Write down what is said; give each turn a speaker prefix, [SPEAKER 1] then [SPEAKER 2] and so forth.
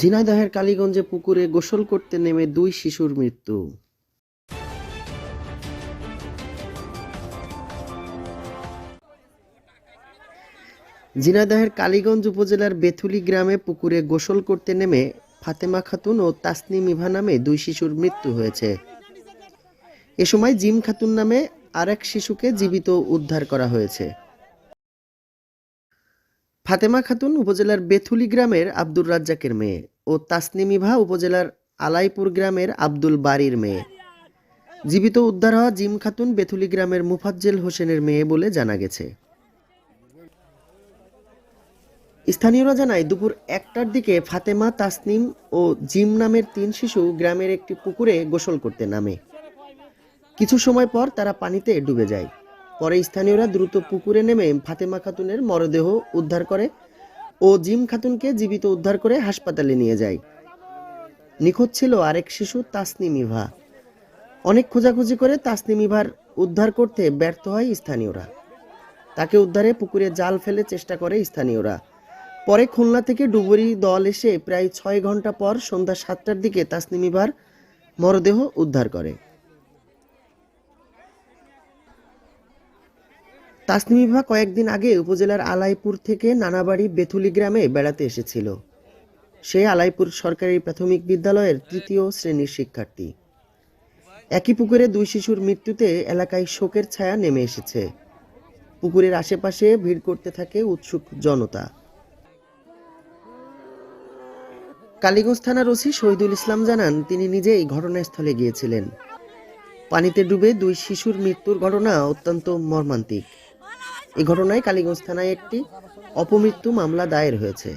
[SPEAKER 1] ঝিনাইদহের কালীগঞ্জে পুকুরে গোসল করতে নেমে দুই শিশুর মৃত্যু। ঝিনাইদহের কালীগঞ্জ উপজেলার বেথুলি গ্রামে পুকুরে গোসল করতে নেমে ফাতেমা খাতুন ও তাসনিম ইভা নামে দুই শিশুর মৃত্যু হয়েছে। এ সময় জিম খাতুন নামে আরেক শিশুকে জীবিত উদ্ধার করা হয়েছে। ফাতেমা খাতুন উপজেলার বেথুলি গ্রামের আব্দুর রাজ্জাকের মেয়ে ও তাসনিমিভা উপজেলার আলাইপুর গ্রামের আব্দুল বাড়ির মেয়ে। জীবিত উদ্ধার হওয়া জিম খাতুন বেথুলি গ্রামের মুফাজ্জেল হোসেনের মেয়ে বলে জানা গেছে। স্থানীয়রা জানায়, দুপুর একটার দিকে ফাতেমা, তাসনিম ও জিম নামের তিন শিশু গ্রামের একটি পুকুরে গোসল করতে নামে। কিছু সময় পর তারা পানিতে ডুবে যায়। পরে স্থানীয়রা দ্রুত পুকুরে নেমে ফাতেমা খাতুনের মরদেহ উদ্ধার করে ও জিম খাতুনকে জীবিত উদ্ধার করে হাসপাতালে নিয়ে যায়। নিখোঁজ ছিল আরেক শিশু তাসনিম ইভা। অনেক খোঁজাখুঁজি করে তাসনিম ইভার উদ্ধার করতে ব্যর্থ হয় স্থানীয়রা। তাকে উদ্ধারে পুকুরে জাল ফেলে চেষ্টা করে স্থানীয়রা। পরে খুলনা থেকে ডুবুরি দল এসে প্রায় ছয় ঘণ্টা পর সন্ধ্যা সাতটার দিকে তাসনিম ইভার মরদেহ উদ্ধার করে। তাসনিম ইভা কয়েকদিন আগে উপজেলার আলাইপুর থেকে নানাবাড়ি বেথুলি গ্রামে বেড়াতে এসেছিল। সে আলাইপুর সরকারি প্রাথমিক বিদ্যালয়ের তৃতীয় শ্রেণির শিক্ষার্থী। একই পুকুরে দুই শিশুর মৃত্যুতে এলাকায় শোকের ছায়া নেমে এসেছে। পুকুরের আশেপাশে ভিড় করতে থাকে উৎসুক জনতা। কালীগঞ্জ থানার ওসি শহীদুল ইসলাম জানান, তিনি নিজেই ঘটনাস্থলে গিয়েছিলেন। পানিতে ডুবে দুই শিশুর মৃত্যুর ঘটনা অত্যন্ত মর্মান্তিক। এই ঘটনায় কালীগঞ্জ থানায় একটি অপমৃত্যু মামলা দায়ের হয়েছে।